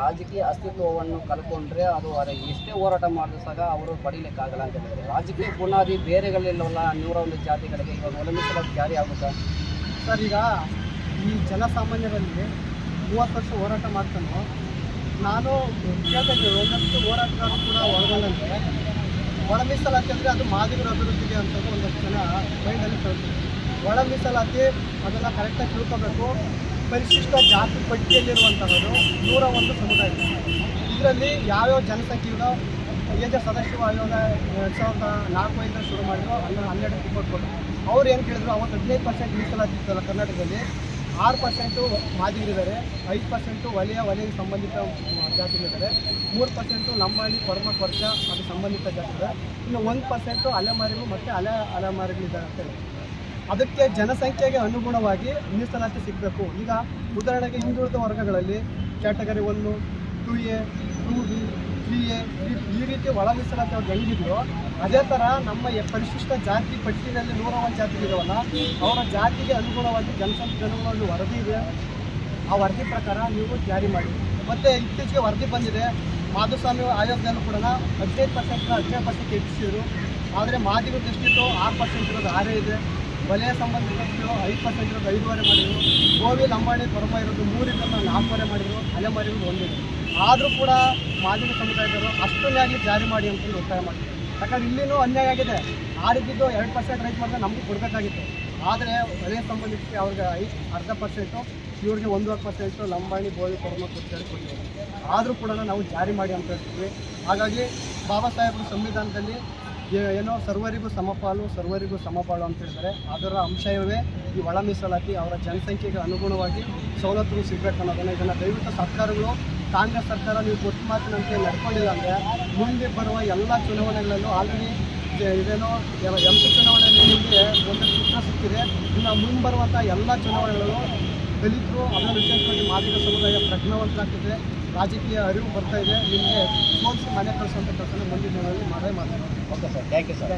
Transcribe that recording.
ರಾಜಕೀಯ ಅಸ್ತಿತ್ವವನ್ನು ಕಳ್ಕೊಂಡ್ರೆ ಅದು ಅವರ ಎಷ್ಟೇ ಹೋರಾಟ ಮಾಡಿದ್ರು ಸಹ ಅವರು ಪಡೀಲಿಕ್ಕಾಗಲ್ಲ ಅಂತ ಹೇಳಿದ್ರೆ ರಾಜಕೀಯ ಬುನಾದಿ ಬೇರೆಗಳಿಲ್ಲವಲ್ಲ ನೂರ ಒಂದು ಜಾತಿಗಳಿಗೆ ಇವಾಗ ಒಲಂಬಿಸಲು ಜಾರಿ ಆಗುತ್ತಾ? ಸರ್, ಈಗ ಈ ಜನಸಾಮಾನ್ಯರಲ್ಲಿ ಮೂವತ್ತು ವರ್ಷ ಹೋರಾಟ ಮಾಡ್ತಾನೋ, ನಾನು ಕೇಳ್ತಾ ಇದ್ದೀನಿ ಒಂದಷ್ಟು ಹೋರಾಟಗಾರರು ಕೂಡ ಒಳಗೊಂಡಂತೆ. ಒಳ ಮೀಸಲಾತಿ ಅಂದರೆ ಅದು ಮಾದಿಗರ ಅಭಿವೃದ್ಧಿಗೆ ಅಂತ ಒಂದಷ್ಟು ಜನ ಮೈಂಡಲ್ಲಿ ಕೇಳ್ತೀವಿ ಒಳ ಮೀಸಲಾತಿ ಅದನ್ನು ಕರೆಕ್ಟಾಗಿ ತಿಳ್ಕೋಬೇಕು. ಪರಿಶಿಷ್ಟ ಜಾತಿ ಪಟ್ಟಿಯಲ್ಲಿರುವಂಥವರು ನೂರ ಒಂದು ಸಮುದಾಯ. ಇದರಲ್ಲಿ ಯಾವ್ಯಾವ ಜನಸಂಖ್ಯೆಗಳು ಏಜ ಸದಸ್ಯ ಆಯೋಗ ಎರಡು ಸಾವಿರದ ನಾಲ್ಕರಿಂದ ಶುರು ಮಾಡಿದ್ರು ಹನ್ನೆರಡು ಹನ್ನೆರಡು ಇಪ್ಪತ್ತು ಅವ್ರು ಏನು ಕೇಳಿದ್ರು, ಅವತ್ತು ಹದಿನೈದು ಪರ್ಸೆಂಟ್ ಮೀಸಲಾತಿ ಇತ್ತಲ್ಲ ಕರ್ನಾಟಕದಲ್ಲಿ. ಆರು ಪರ್ಸೆಂಟು ಮಾದಿಗರಿದ್ದಾರೆ, ಐದು ಪರ್ಸೆಂಟು ವಲಯ, ವಲಯಕ್ಕೆ ಸಂಬಂಧಿತ ಜಾತಿಗಳಿದ್ದಾರೆ. ಮೂರು ಪರ್ಸೆಂಟು ಲಂಬಾಣಿ ಪರಮ ಕೊರ್ಜ ಅದು ಸಂಬಂಧಿತ ಜಾತಿ ಇದೆ ಇನ್ನು ಒಂದು ಪರ್ಸೆಂಟು ಅಲೆಮಾರಿಗಳು ಮತ್ತು ಅಲೆ ಅಲೆಮಾರಿಗಳಿದ್ದಾರೆ ಅಂತ ಹೇಳಿ ಅದಕ್ಕೆ ಜನಸಂಖ್ಯೆಗೆ ಅನುಗುಣವಾಗಿ ಮೀಸಲಾತಿ ಸಿಗಬೇಕು. ಈಗ ಉದಾಹರಣೆಗೆ ಹಿಂದುಳಿದ ವರ್ಗಗಳಲ್ಲಿ category one two A two B three A ಈ ರೀತಿ ಒಳ ಮೀಸಲಾತಿ ಅವ್ರು ಹೆಂಗಿದ್ರು ಅದೇ ಥರ ನಮ್ಮ ಪರಿಶಿಷ್ಟ ಜಾತಿ ಪಟ್ಟಿನಲ್ಲಿ ನೂರ ಒಂದು ಅವರ ಜಾತಿಗೆ ಅನುಗುಣವಾಗಿ ಜನಸಂಖ್ಯೆ ಅನುಗುಣವಾಗಿ ವರದಿ ಇದೆ. ಆ ವರದಿ ಪ್ರಕಾರ ನೀವು ಜಾರಿ ಮಾಡಿ. ಮತ್ತು ಇತ್ತೀಚೆಗೆ ವರದಿ ಬಂದಿದೆ ಮಾಧುಸ್ವಾಮಿ ಆಯೋಗದಲ್ಲೂ ಕೂಡ ಹದಿನೈದು ಪರ್ಸೆಂಟ್ ಹದಿನೈದು ಪರ್ಸೆಂಟ್ ಹೆಚ್ಚಿಸಿದ್ರು. ಆದರೆ ಮಾದಿಗರು ಎಷ್ಟಿತ್ತು ಆರು ಪರ್ಸೆಂಟ್ ಇರೋದು ಆರೇ ಇದೆ. ವಲಯ ಸಂಬಂಧಪಟ್ಟು ಐದು ಪರ್ಸೆಂಟ್ ಇರೋದು ಐದೂವರೆ ಮಾಡಿದ್ರು. ಗೋವಿ ಲಂಬಾಣಿ ಕೊರಮ ಇರೋದು ಮೂರಿಂದ ನಾಲ್ಕೂವರೆ ಮಾಡಿದ್ರು ಅಲೆಮಾರಿಗಳು ಒಂದಿದೆ. ಆದರೂ ಕೂಡ ಮಾಧ್ಯಮ ಸಮುದಾಯದವರು ಅಷ್ಟನ್ನೇ ಜಾರಿ ಮಾಡಿ ಅಂತಂದು ಒತ್ತಾಯ ಮಾಡ್ತಾರೆ. ಯಾಕಂದ್ರೆ ಇಲ್ಲಿನೂ ಅನ್ಯಾಯ ಆಗಿದೆ. ಆರಿದ್ದು ಎರಡು ಪರ್ಸೆಂಟ್ ರೈಟ್ ಮಾಡಿದ್ರೆ ನಮಗೂ ಕೊಡಬೇಕಾಗಿತ್ತು. ಆದರೆ ವಲಯ ಸಂಬಂಧಿಸಿ ಅವ್ರಿಗೆ ಐದು ಅರ್ಧ ಪರ್ಸೆಂಟು ಇವ್ರಿಗೆ ಒಂದೂವರೆ ಪರ್ಸೆಂಟು ಲಂಬಾಣಿ ಗೋವಿ ಕೊರಮ ಕೊಡ್ತಾರೆ ಕೊಟ್ಟಿದ್ದಾರೆ. ಆದರೂ ಕೂಡ ನಾವು ಜಾರಿ ಮಾಡಿ ಅಂತ ಹೇಳ್ತೀವಿ. ಹಾಗಾಗಿ ಬಾಬಾ ಸಾಹೇಬರು ಸಂವಿಧಾನದಲ್ಲಿ ಏನೋ ಸರ್ವರಿಗೂ ಸಮಪಾಲು ಸರ್ವರಿಗೂ ಸಮಪಾಲು ಅಂತ ಹೇಳ್ತಾರೆ ಅದರ ಅಂಶವೇ ಈ ಒಳ ಮೀಸಲಾತಿ, ಅವರ ಜನಸಂಖ್ಯೆಗೆ ಅನುಗುಣವಾಗಿ ಸವಲತ್ತುಗಳು ಸಿಗಬೇಕು ಅನ್ನೋದನ್ನು ಇದನ್ನು ದಯವಿಟ್ಟು ಸರ್ಕಾರಗಳು, ಕಾಂಗ್ರೆಸ್ ಸರ್ಕಾರ ನೀವು ಗೊತ್ತು ಮಾತಿನಂತೆ ನಡ್ಕೊಂಡಿಲ್ಲ ಅಂದರೆ ಮುಂದೆ ಬರುವ ಎಲ್ಲ ಚುನಾವಣೆಗಳಲ್ಲೂ ಆಲ್ರೆಡಿ ಇದೇನೋ ಎಂ ಪಿ ಚುನಾವಣೆಯಲ್ಲಿ ನಿಮಗೆ ಒಂದು ಚಿತ್ರ ಸಿಕ್ಕಿದೆ. ಇನ್ನು ಮುಂದೆ ಬರುವಂಥ ಎಲ್ಲ ಚುನಾವಣೆಗಳಲ್ಲೂ ದಲಿತರು ಅದರ ವಿಶೇಷವಾಗಿ ಮಾದಿಗ ಸಮುದಾಯ ಪ್ರಜ್ಞಾವಂತರಾಗ್ತಿದೆ. ರಾಜಕೀಯ ಅರಿವು ಬರ್ತಾ ಇದೆ ನಿಮಗೆ ಸೋಲಿಸಿ ಮನೆ ಕಳಿಸುವಂಥ ಕೆಲಸ ಮುಂದಿನ ದಿನಗಳಲ್ಲಿ ಮಾಡೇ ಮಾಡ್ತಾರೆ okay sir thank you sir